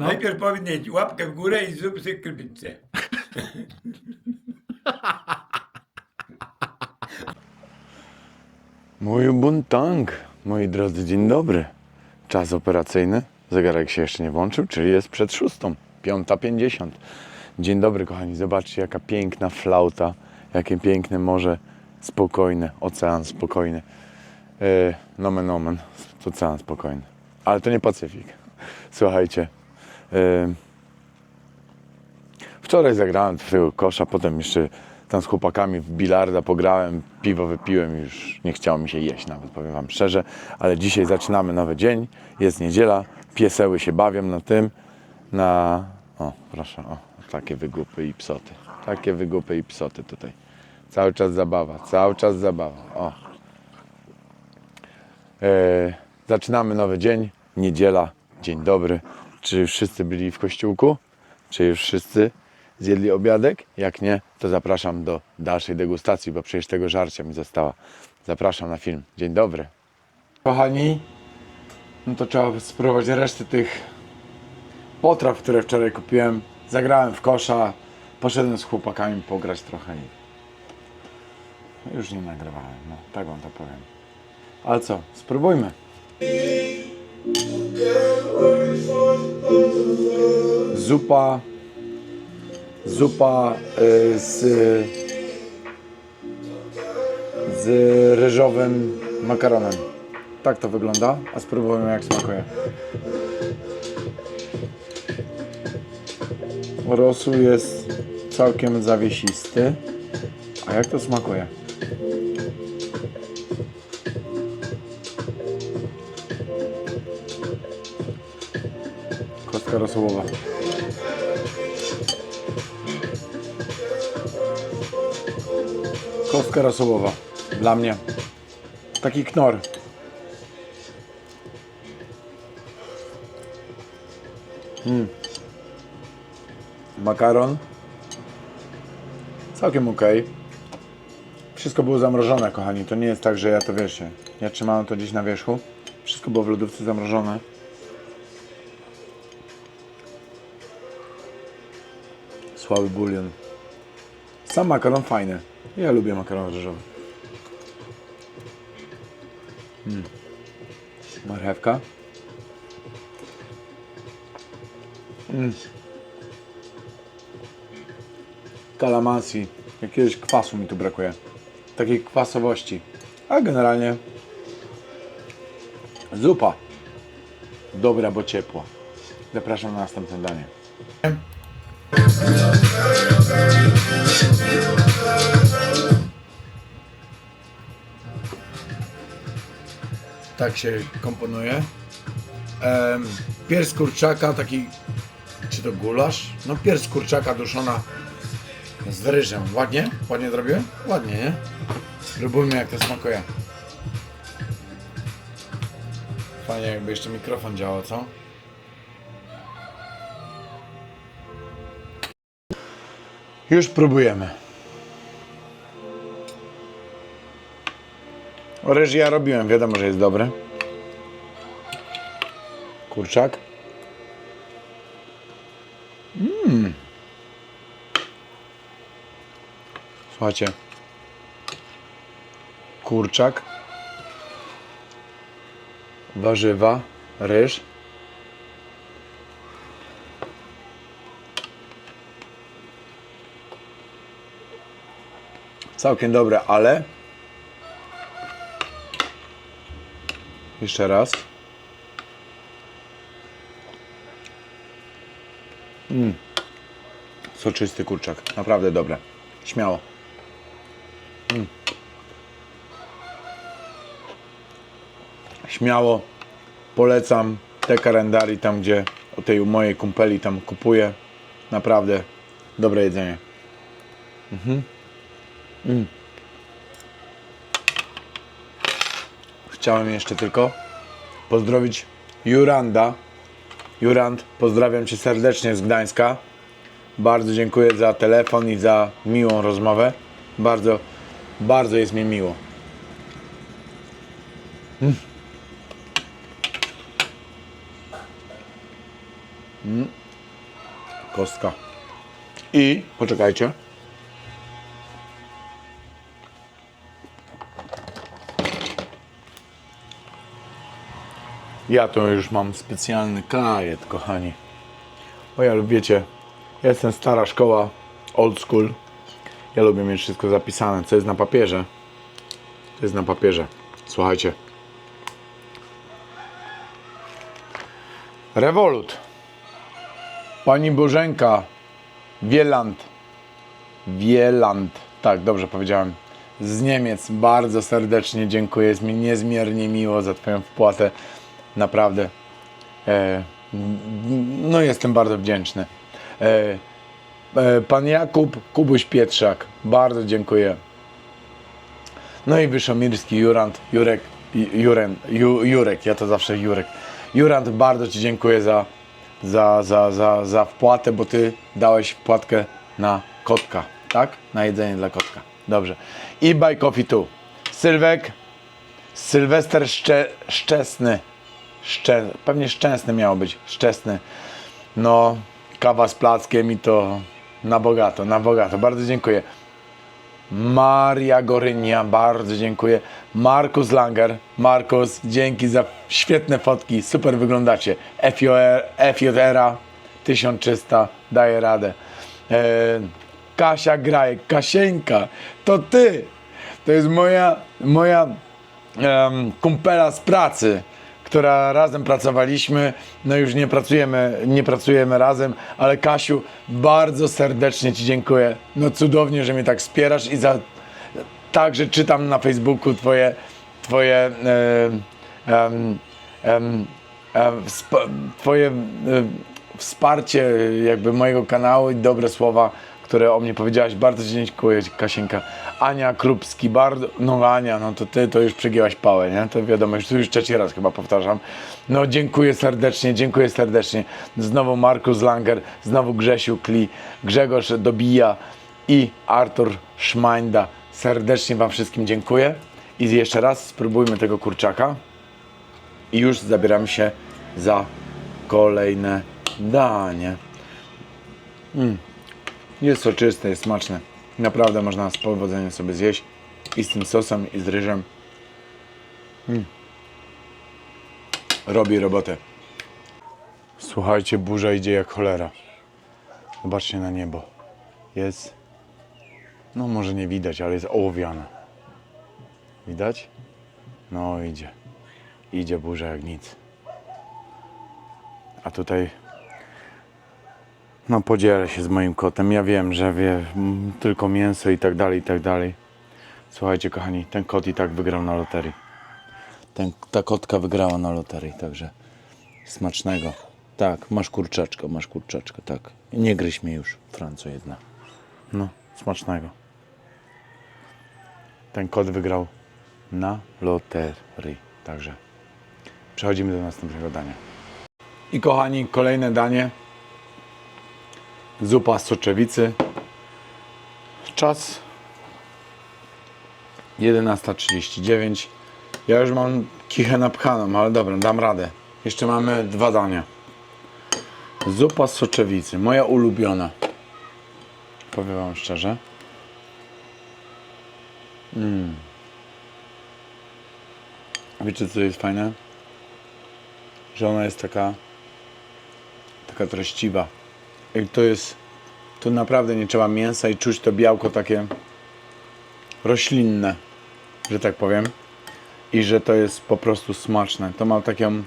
No. Najpierw powinien mieć łapkę w górę i zrób sobie krypicę. Mój buntang, moi drodzy, dzień dobry. Czas operacyjny. Zegarek się jeszcze nie włączył, czyli jest przed szóstą, piąta pięćdziesiąt. Dzień dobry, kochani. Zobaczcie, jaka piękna flauta, jakie piękne morze, spokojne, ocean spokojny. E, nomen omen, ocean spokojny. Ale to nie Pacyfik. Słuchajcie. Wczoraj zagrałem twojego kosza, potem jeszcze tam z chłopakami w bilarda pograłem, piwo wypiłem już nie chciało mi się jeść nawet, powiem wam szczerze. Ale dzisiaj zaczynamy nowy dzień, jest niedziela, pieseły się bawią na tym, na... O, proszę, o, takie wygupy i psoty. Takie wygupy i psoty tutaj. Cały czas zabawa, cały czas zabawa, o. E, zaczynamy nowy dzień, niedziela, dzień dobry. Czy wszyscy byli w kościółku? Czy już wszyscy zjedli obiadek? Jak nie, to zapraszam do dalszej degustacji, bo przecież tego żarcia mi została. Zapraszam na film. Dzień dobry. Kochani, no to trzeba spróbować reszty tych potraw, które wczoraj kupiłem. Zagrałem w kosza, poszedłem z chłopakami pograć trochę i już nie nagrywałem, no tak wam to powiem. Ale co, spróbujmy. Zupa. Zupa y, z, z ryżowym makaronem. Tak to wygląda, a spróbujmy jak smakuje. Rosół jest całkiem zawiesisty. A jak to smakuje? Kostka rosołowa. Kostka rosołowa. Dla mnie. Taki knor. Mm. Makaron. Całkiem ok. Wszystko było zamrożone, kochani. To nie jest tak, że ja to wiecie. Ja trzymałem to gdzieś na wierzchu. Wszystko było w lodówce zamrożone. Słaby bulion. Sam makaron fajny. Ja lubię makaron ryżowy. Mm. Marchewka. Mm. Kalamansi. Jakiegoś kwasu mi tu brakuje. Takiej kwasowości. A generalnie zupa. Dobra, bo ciepła. Zapraszam na następne danie. Tak się komponuje. Em, pierś kurczaka, taki, czy to gulasz? No pierś kurczaka duszona z ryżem. Ładnie? Ładnie zrobiłem? Ładnie, nie? Spróbujmy jak to smakuje. Fajnie jakby jeszcze mikrofon działał, co? Już próbujemy. Ryż ja robiłem, wiadomo, że jest dobry. Kurczak. Mmm. Słuchajcie. Kurczak. Warzywa. Ryż. Całkiem dobre, ale jeszcze raz. Mm. Soczysty kurczak, naprawdę dobre. Śmiało. Mm. Śmiało polecam te kalendari tam, gdzie o tej mojej kumpeli tam kupuję. Naprawdę dobre jedzenie. Chciałem jeszcze tylko pozdrowić Juranda. Jurand, pozdrawiam Cię serdecznie z Gdańska. Bardzo dziękuję za telefon i za miłą rozmowę. Bardzo, bardzo jest mi miło. Mm. Mm. Kostka. I poczekajcie. Ja to już mam specjalny kajet, kochani. Bo ja wiecie, ja jestem stara szkoła, old school. Ja lubię mieć wszystko zapisane, co jest na papierze. To jest na papierze. Słuchajcie. Revolut. Pani Bożenka. Wieland. Wieland. Tak, dobrze powiedziałem. Z Niemiec. Bardzo serdecznie dziękuję. Jest mi niezmiernie miło za Twoją wpłatę. Naprawdę. E, no jestem bardzo wdzięczny. E, e, pan Jakub Kubuś Pietrzak. Bardzo dziękuję. No i Wyszomirski, Jurant, Jurek, Ju- Juren, Ju, Jurek, ja to zawsze Jurek. Jurant, bardzo Ci dziękuję za, za, za, za, za wpłatę, bo Ty dałeś wpłatkę na kotka, tak? Na jedzenie dla kotka. Dobrze. I Buy Coffee tu. Sylwek, Sylwester Szcze, Szczesny. Szcze, pewnie Szczęsny miało być, Szczesny. No, kawa z plackiem i to na bogato, na bogato. Bardzo dziękuję. Maria Gorynia, bardzo dziękuję. Markus Langer, Markus, dzięki za świetne fotki, super wyglądacie. FJR, FJR 1300, daje radę. E, Kasia Grajek, Kasieńka, to ty! To jest moja, moja em, kumpela z pracy, która razem pracowaliśmy. No już nie pracujemy, nie pracujemy razem, ale Kasiu, bardzo serdecznie Ci dziękuję. No cudownie, że mnie tak wspierasz i za także czytam na Facebooku Twoje, twoje, e, twoje e, wsparcie jakby mojego kanału i dobre słowa, które o mnie powiedziałaś. Bardzo Ci dziękuję, Kasieńka. Ania Krupski, bardzo, no Ania, no to Ty to już przegięłaś pałę, nie? To wiadomo, już, już trzeci raz chyba powtarzam. No dziękuję serdecznie, dziękuję serdecznie. Znowu Markus Langer, znowu Grzesiu Kli, Grzegorz Dobija i Artur Szmańda. Serdecznie Wam wszystkim dziękuję. I jeszcze raz spróbujmy tego kurczaka. I już zabieram się za kolejne danie. Mm. Jest soczyste, jest smaczne. Naprawdę można z powodzeniem sobie zjeść. I z tym sosem, i z ryżem. Mm. Robi robotę. Słuchajcie, burza idzie jak cholera. Zobaczcie na niebo. Jest, no może nie widać, ale jest ołowiane. Widać? No idzie. Idzie burza jak nic. A tutaj no podzielę się z moim kotem. Ja wiem, że wie mm, tylko mięso i tak dalej, i tak dalej. Słuchajcie kochani, ten kot i tak wygrał na loterii. Ten, ta kotka wygrała na loterii, także smacznego. Tak, masz kurczaczka, masz kurczaczka, tak. Nie gryź mnie już, Franco jedna. No, smacznego. Ten kot wygrał na loterii, także przechodzimy do następnego dania. I kochani, kolejne danie. Zupa z soczewicy. Czas 11.39. Ja już mam kichę napchaną, ale dobra, dam radę. Jeszcze mamy dwa dania. Zupa z soczewicy, moja ulubiona. Powiem Wam szczerze. Mm. Wiecie co jest fajne? Że ona jest taka taka treściwa. I to jest tu naprawdę nie trzeba mięsa i czuć to białko takie roślinne, że tak powiem. I że to jest po prostu smaczne. To ma taką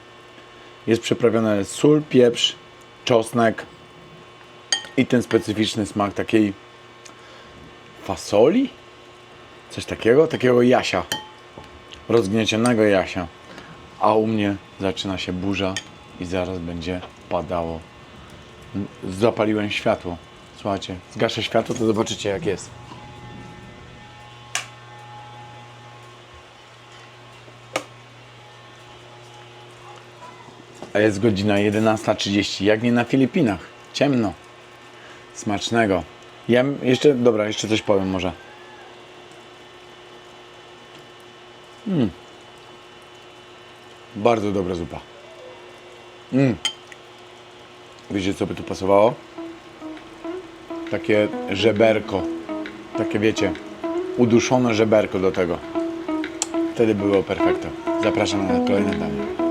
jest przyprawione sól, pieprz, czosnek i ten specyficzny smak takiej fasoli? Coś takiego? Takiego jasia. Rozgniecionego jasia. A u mnie zaczyna się burza i zaraz będzie padało. Zapaliłem światło. Słuchajcie, zgaszę światło, to zobaczycie jak jest. A jest godzina 11.30, jak nie na Filipinach. Ciemno. Smacznego. Jem jeszcze, dobra, jeszcze coś powiem może. Mm. Bardzo dobra zupa. Mm. Wiecie co by tu pasowało? Takie żeberko. Takie wiecie, uduszone żeberko do tego. Wtedy było perfekto. Zapraszam na kolejne danie.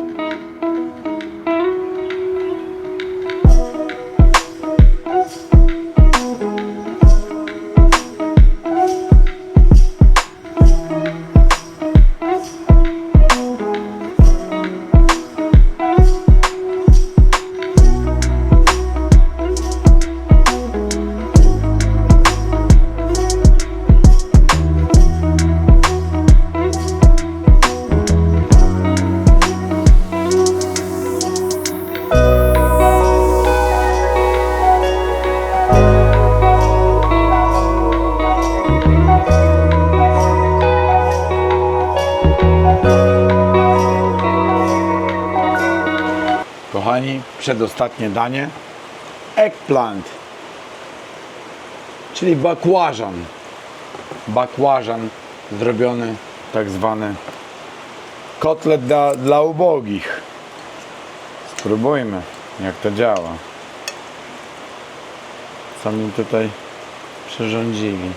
Kochani, przedostatnie danie. Eggplant. Czyli bakłażan. Bakłażan zrobiony, tak zwany kotlet dla, dla ubogich. Spróbujmy, jak to działa. Co mi tutaj przyrządzili.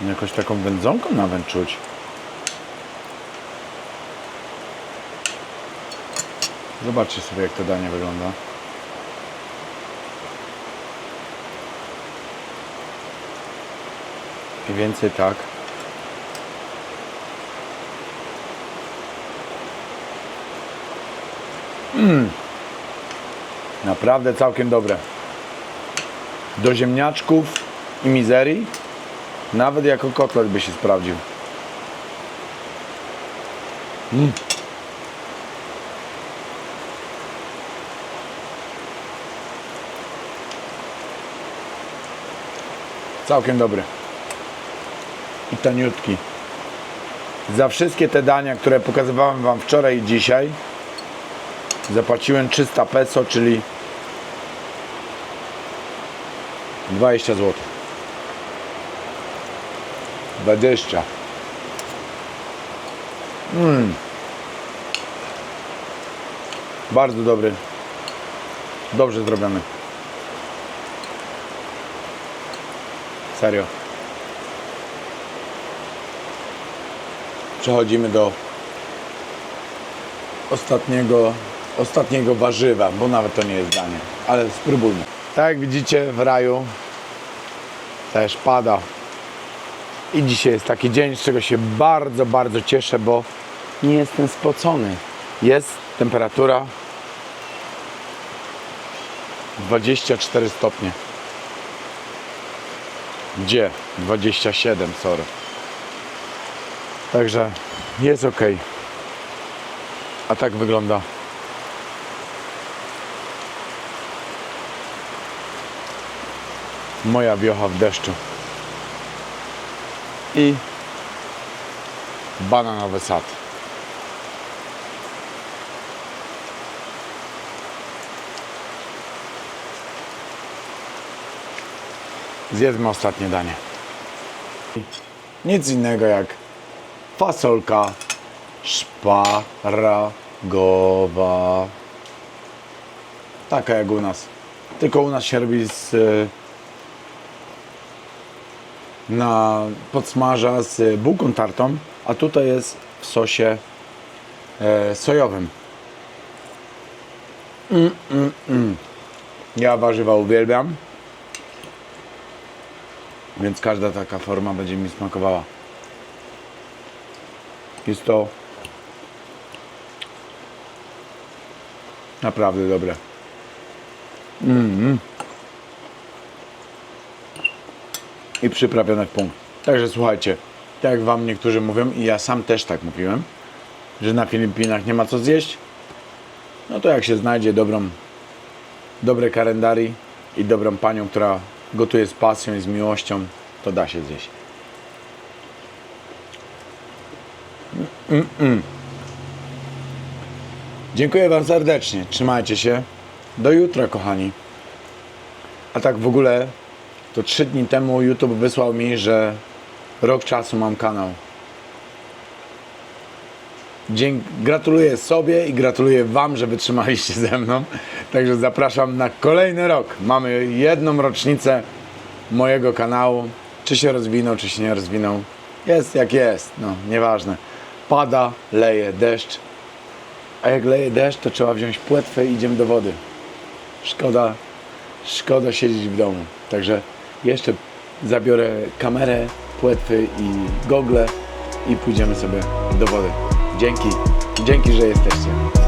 Jakoś taką wędzonką nawet czuć. Zobaczcie sobie jak to danie wygląda. Mniej więcej tak. Mmm. Naprawdę całkiem dobre. Do ziemniaczków i mizerii nawet jako kotlet by się sprawdził. Mm. Całkiem dobry. I taniutki. Za wszystkie te dania, które pokazywałem Wam wczoraj i dzisiaj, zapłaciłem 300 peso, czyli 20 zł. 20. Mm. Bardzo dobry. Dobrze zrobiony. Serio. Przechodzimy do ostatniego, ostatniego warzywa, bo nawet to nie jest danie, ale spróbujmy. Tak jak widzicie w raju też pada i dzisiaj jest taki dzień, z czego się bardzo, bardzo cieszę, bo nie jestem spocony. Jest temperatura 24 stopnie. Gdzie? 27, sorry. Także jest ok. A tak wygląda. Moja wiocha w deszczu. I bananowy sad. Zjedzmy ostatnie danie. Nic innego jak fasolka szparagowa. Taka jak u nas. Tylko u nas się robi z y, na podsmaża z bułką tartą, a tutaj jest w sosie e, sojowym. Mm, mm, mm. Ja warzywa uwielbiam, więc każda taka forma będzie mi smakowała. Jest to naprawdę dobre. Mm. I przyprawione w punkt. Także słuchajcie, tak jak Wam niektórzy mówią i ja sam też tak mówiłem, że na Filipinach nie ma co zjeść, no to jak się znajdzie dobrą, dobre kalendari i dobrą panią, która gotuje z pasją i z miłością, to da się zjeść. Mm-mm. Dziękuję Wam serdecznie. Trzymajcie się. Do jutra, kochani. A tak w ogóle to trzy dni temu YouTube wysłał mi, że rok czasu mam kanał. Dzięk, gratuluję sobie i gratuluję Wam, że wytrzymaliście ze mną. Także zapraszam na kolejny rok. Mamy jedną rocznicę mojego kanału. Czy się rozwinął, czy się nie rozwinął. Jest jak jest, no nieważne. Pada, leje deszcz. A jak leje deszcz, to trzeba wziąć płetwę i idziemy do wody. Szkoda, szkoda siedzieć w domu. Także jeszcze zabiorę kamerę, płetwy i gogle i pójdziemy sobie do wody. Dzięki, dzięki, że jesteście.